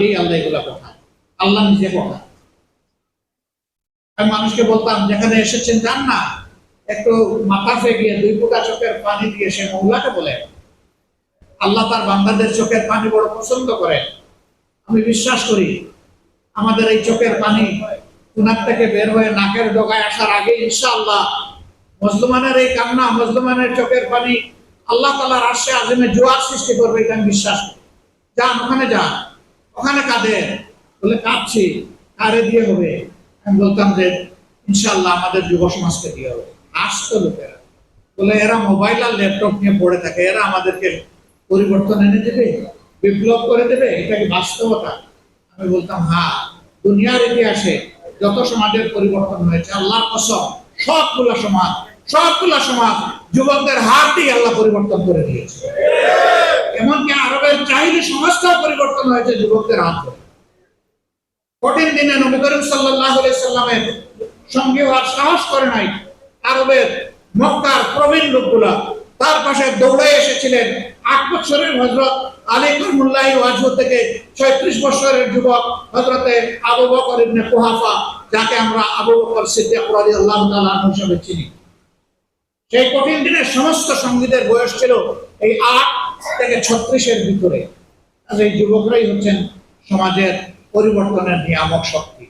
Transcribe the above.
দিয়েই আল্লাহ এগুলা পাঠায় আল্লাহ নিজে পাঠায় আমি মানুষকে বলতাম, যেখানে এসেছেন যান না। একটু মাথা ফেঁকিয়ে দুই ফোঁটা চোখের পানি দিয়ে সে মহিলাকে বলে। আল্লাহ তার বান্দাদের চোখের পানি বড় পছন্দ করে আমি বিশ্বাস করি, আমাদের এই চোখের পানি কুনার থেকে বের হয়ে নাকের ডগায় আসার আগে ইনশাআল্লাহ মজলুমানের এই কান্না, মজলুমানের চোখের পানি আল্লাহ তালার আসে আজমে জোয়ার সৃষ্টি করবে এটা আমি বিশ্বাস করি। যান, ওখানে যান। ওখানে কাঁদে। বলে, কাঁদছি, কারে দিয়ে হবে? আমি বলতাম যে, ইনশাআল্লাহ আমাদের যুব সমাজকে দিয়ে হবে। আসতো লোকেরা। বলে, এরা মোবাইল আর ল্যাপটপ নিয়ে পড়ে থাকে। এরা আমাদেরকে পরিবর্তন এনে দেবে, বিপ্লব করে দেবে, এটা কি বাস্তবতা? আমি বলতাম হ্যাঁ দুনিয়ার ইতিহাসে যত সমাজের পরিবর্তন হয়েছে, আল্লাহর কসম, সবগুলা সমাজ সবগুলা সমাজ যুবকদের হাত দিয়ে আল্লাহ পরিবর্তন করে দিয়েছে। এমনকি আরবের চাহিদা সমাজটাও পরিবর্তন হয়েছে যুবকদের হাত। কঠিন দিনে নবী করিম আলাইহি সাল্লামের সঙ্গে আর সাহস করে নাই। আরবের মক্কার প্রবীণ লোকগুলা তার পাশে দৌড়ে এসেছিলেন। আট বছরের হজরত আলী করমুল্লাহি ওয়াজহ থেকে ছয়ত্রিশ বছরের যুবক হজরতে আবু বকর ইবনে কুহাফা, যাকে আমরা আবু বকর সিদ্দিক রাদিয়াল্লাহু তাআলা আনহু হিসেবে চিনি। সেই কঠিন দিনের সমস্ত সঙ্গীদের বয়স ছিল এই আট থেকে ছত্রিশের ভিতরে। এই যুবকরাই হচ্ছেন সমাজের পরিবর্তনের নিয়ামক শক্তি।